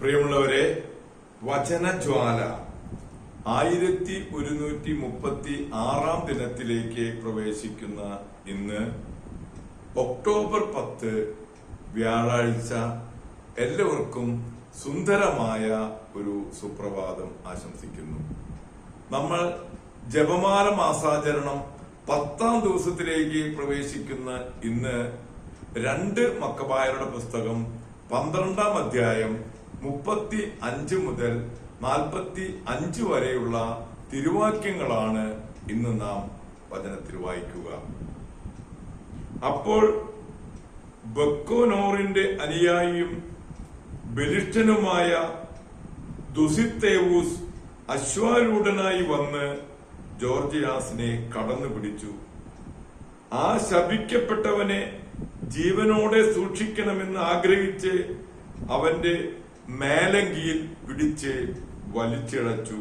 പ്രിയമുള്ളവരെ വചനജ്വാല ആയിരത്തി ഒരുന്നൂറ്റി മുപ്പത്തി ആറാം ദിനത്തിലേക്ക് പ്രവേശിക്കുന്ന ഇന്ന് ഒക്ടോബർ പത്ത് വ്യാഴാഴ്ച എല്ലാവർക്കും സുന്ദരമായ ഒരു സുപ്രഭാതം ആശംസിക്കുന്നു. നമ്മൾ ജപമാല മാസാചരണം പത്താം ദിവസത്തിലേക്ക് പ്രവേശിക്കുന്ന ഇന്ന് രണ്ട് മക്കബായരുടെ പുസ്തകം പന്ത്രണ്ടാം അധ്യായം മുപ്പത്തി അഞ്ച് മുതൽ നാൽപ്പത്തി അഞ്ച് വരെയുള്ള തിരുവാക്യങ്ങളാണ് ഇന്ന് നാം വചനത്തിൽ വായിക്കുക. അപ്പോൾ ബക്കോനോറിന്റെ അനുയായിയും ബലിഷ്ഠനുമായ ദുസിത്തേവൂസ് അശ്വാരൂഢനായി വന്ന് ജോർജിയാസിനെ കടന്നു പിടിച്ചു ആ ശപിക്കപ്പെട്ടവനെ ജീവനോടെ സൂക്ഷിക്കണമെന്ന് ആഗ്രഹിച്ച് അവന്റെ മേലങ്കിയിൽ പിടിച്ച് വലിച്ചിഴച്ചു.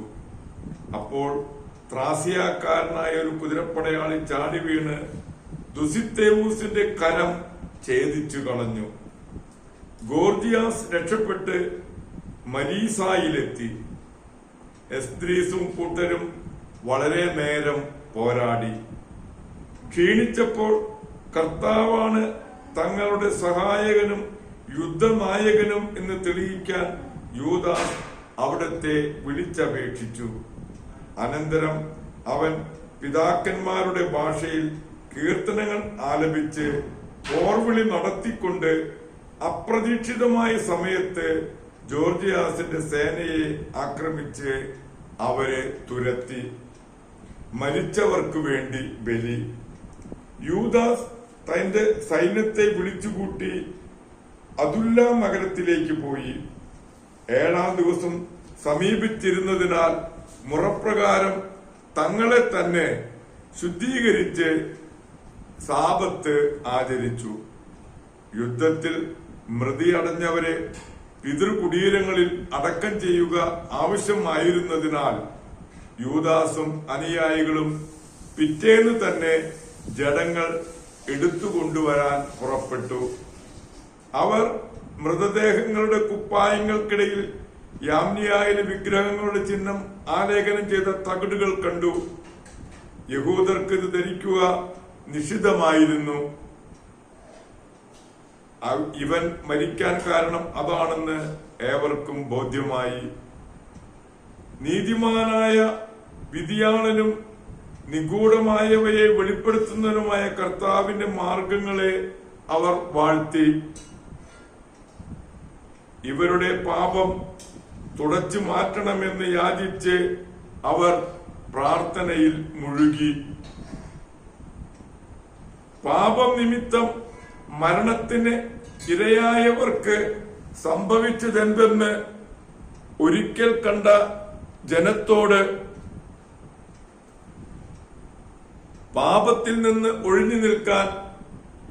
അപ്പോൾ ത്രാസിയാക്കാരനായ ഒരു കുതിരപ്പടയാളി ചാടി വീണ് ദുസിത്തേവൂസിന്റെ കരം ഛേദിച്ചു കളഞ്ഞു. ഗോർജിയാസ് രക്ഷപ്പെട്ട് മരീസായിലെത്തി. എസ്ത്രീസും കൂട്ടരും വളരെ നേരം പോരാടി. ക്ഷീണിച്ചപ്പോൾ കർത്താവാണ് തങ്ങളുടെ സഹായകനും യുദ്ധനായകനും എന്ന് തെളിയിക്കാൻ യൂദാസ് അവിടത്തെ വിളിച്ചപേക്ഷിച്ചു. അനന്തരം അവൻ പിതാക്കന്മാരുടെ ഭാഷയിൽ കീർത്തനങ്ങൾ ആലപിച്ച് പോർവിളി നടത്തിക്കൊണ്ട് അപ്രതീക്ഷിതമായ സമയത്ത് ജോർജിയാസിന്റെ സേനയെ ആക്രമിച്ച് അവരെ തുരത്തി. മരിച്ചവർക്ക് വേണ്ടി ബലി. യൂദാസ് തന്റെ സൈന്യത്തെ വിളിച്ചുകൂട്ടി അതുല്ല നഗരത്തിലേക്ക് പോയി. ഏഴാം ദിവസം സമീപിച്ചിരുന്നതിനാൽ മുറപ്രകാരം തങ്ങളെ തന്നെ ശുദ്ധീകരിച്ച് സാപത്ത് ആചരിച്ചു. യുദ്ധത്തിൽ മൃതിയടഞ്ഞവരെ പിതൃകുടീരങ്ങളിൽ അടക്കം ചെയ്യുക ആവശ്യമായിരുന്നതിനാൽ യൂദാസും അനുയായികളും പിറ്റേന്ന് തന്നെ ജഡങ്ങൾ എടുത്തുകൊണ്ടുവരാൻ പുറപ്പെട്ടു. അവർ മൃതദേഹങ്ങളുടെ കുപ്പായങ്ങൾക്കിടയിൽ യാമ്നിയായിലെ വിഗ്രഹങ്ങളുടെ ചിഹ്നം ആലേഖനം ചെയ്ത തകിടുകൾ കണ്ടു. യഹൂദർക്ക് ഇത് ധരിക്കുക നിഷിദ്ധമായിരുന്നു. ഇവൻ മരിക്കാൻ കാരണം അതാണെന്ന് ഏവർക്കും ബോധ്യമായി. നീതിമാനായ വിധിയാളനും നിഗൂഢമായവയെ വെളിപ്പെടുത്തുന്നതിനുമായ കർത്താവിന്റെ മാർഗങ്ങളെ അവർ വാഴ്ത്തി. ഇവരുടെ പാപം തുടച്ചു മാറ്റണമെന്ന് യാചിച്ച് അവർ പ്രാർത്ഥനയിൽ മുഴുകി. പാപം നിമിത്തം മരണത്തിന് ഇരയായവർക്ക് സംഭവിച്ചതെന്തെന്ന് ഒരിക്കൽ കണ്ട ജനത്തോട് പാപത്തിൽ നിന്ന് ഒഴിഞ്ഞു നിൽക്കാൻ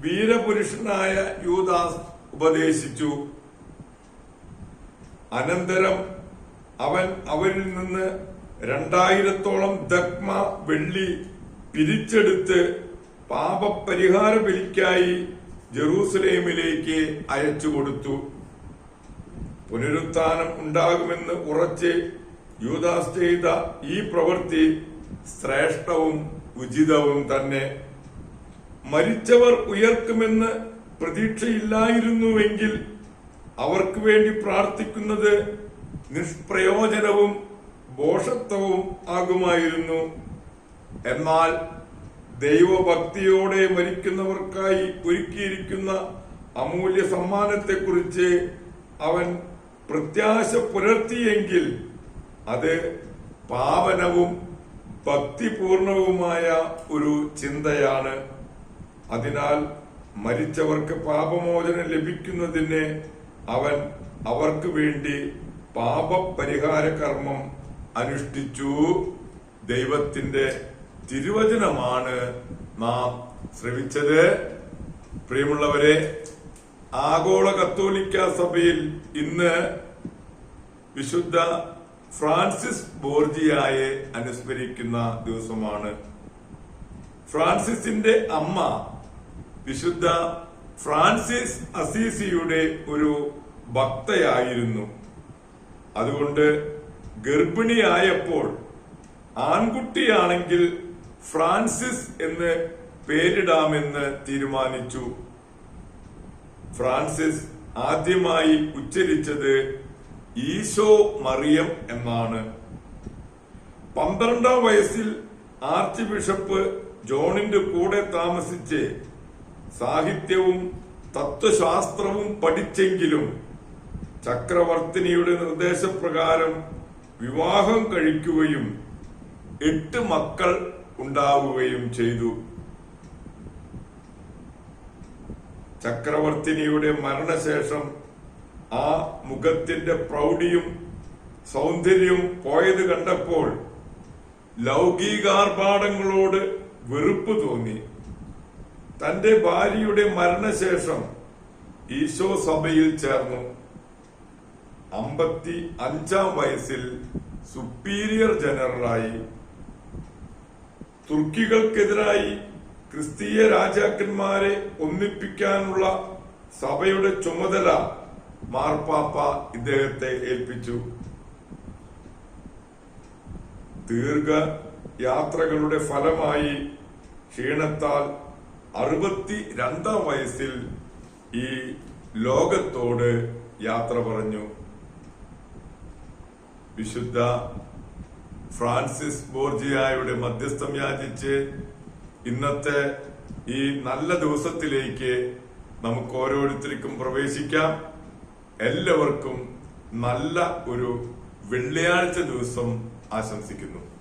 വീരപുരുഷനായ യൂദാസ് ഉപദേശിച്ചു. അനന്തരം അവൻ അവരിൽ നിന്ന് രണ്ടായിരത്തോളം ദക്മ വെള്ളി പിരിച്ചെടുത്ത് പാപപരിഹാര ബലിക്കായി ജെറൂസലേമിലേക്ക് അയച്ചു കൊടുത്തു. പുനരുത്ഥാനം ഉണ്ടാകുമെന്ന് ഉറച്ച് യൂദാസ് ചെയ്ത ഈ പ്രവൃത്തി ശ്രേഷ്ഠവും ഉചിതവും തന്നെ. മരിച്ചവർ ഉയർക്കുമെന്ന് പ്രതീക്ഷയില്ലായിരുന്നുവെങ്കിൽ അവർക്ക് വേണ്ടി പ്രാർത്ഥിക്കുന്നത് നിഷ്പ്രയോജനവും ദോഷത്വവും ആകുമായിരുന്നു. എന്നാൽ ദൈവഭക്തിയോടെ മരിക്കുന്നവർക്കായി ഒരുക്കിയിരിക്കുന്ന അമൂല്യ സമ്മാനത്തെക്കുറിച്ച് അവൻ പ്രത്യാശ പുലർത്തിയെങ്കിൽ അത് പാവനവും ഭക്തിപൂർണവുമായ ഒരു ചിന്തയാണ്. അതിനാൽ മരിച്ചവർക്ക് പാപമോചനം ലഭിക്കുന്നതിന് അവൻ അവർക്ക് വേണ്ടി പാപപരിഹാര കർമ്മം അനുഷ്ഠിച്ചു. ദൈവത്തിന്റെ തിരുവചനമാണ് നാം ശ്രവിച്ചത്. പ്രിയമുള്ളവരെ ആഗോള കത്തോലിക്ക സഭയിൽ ഇന്ന് വിശുദ്ധ ഫ്രാൻസിസ് ബോർജിയായെ അനുസ്മരിക്കുന്ന ദിവസമാണ്. ഫ്രാൻസിസിന്റെ അമ്മ വിശുദ്ധ ഫ്രാൻസിസ് അസീസിയുടെ ഒരു ഭക്തയായിരുന്നു. അതുകൊണ്ട് ഗർഭിണിയായപ്പോൾ ആൺകുട്ടിയാണെങ്കിൽ ഫ്രാൻസിസ് എന്ന് പേരിടാമെന്ന് തീരുമാനിച്ചു. ഫ്രാൻസിസ് ആദ്യമായി ഉച്ചരിച്ചത് ഈശോ മറിയം എന്നാണ്. പന്ത്രണ്ടാം വയസ്സിൽ ആർച്ച് ബിഷപ്പ് ജോണിന്റെ കൂടെ താമസിച്ച് സാഹിത്യവും തത്വശാസ്ത്രവും പഠിച്ചെങ്കിലും ചക്രവർത്തിനിയുടെ നിർദ്ദേശപ്രകാരം വിവാഹം കഴിക്കുകയും എട്ട് മക്കൾ ഉണ്ടാവുകയും ചെയ്തു. ചക്രവർത്തിനിയുടെ മരണശേഷം ആ മുഖത്തിന്റെ പ്രൗഢിയും സൗന്ദര്യവും പോയത് കണ്ടപ്പോൾ ലൗകികാർഭാടങ്ങളോട് വെറുപ്പ് തോന്നി. തന്റെ ഭാര്യയുടെ മരണശേഷം ഈശോ സഭയിൽ ചേർന്നു. അമ്പത്തി അഞ്ചാം വയസ്സിൽ സുപ്പീരിയർ ജനറലായി തുർക്കികൾക്കെതിരായി ക്രിസ്തീയ രാജാക്കന്മാരെ ഒന്നിപ്പിക്കാനുള്ള സഭയുടെ ചുമതല മാർപ്പാപ്പ ഇദ്ദേഹത്തെ ഏൽപ്പിച്ചു. ദീർഘ യാത്രകളുടെ ഫലമായി ക്ഷീണത്താൽ അറുപത്തി രണ്ടാം വയസ്സിൽ ഈ ലോകത്തോട് യാത്ര പറഞ്ഞു. വിശുദ്ധ ഫ്രാൻസിസ് ബോർജിയായുടെ മധ്യസ്ഥം യാചിച്ച് ഇന്നത്തെ ഈ നല്ല ദിവസത്തിലേക്ക് നമുക്ക് ഓരോരുത്തർക്കും പ്രവേശിക്കാം. എല്ലാവർക്കും നല്ല ഒരു വെള്ളിയാഴ്ച ദിവസം ആശംസിക്കുന്നു.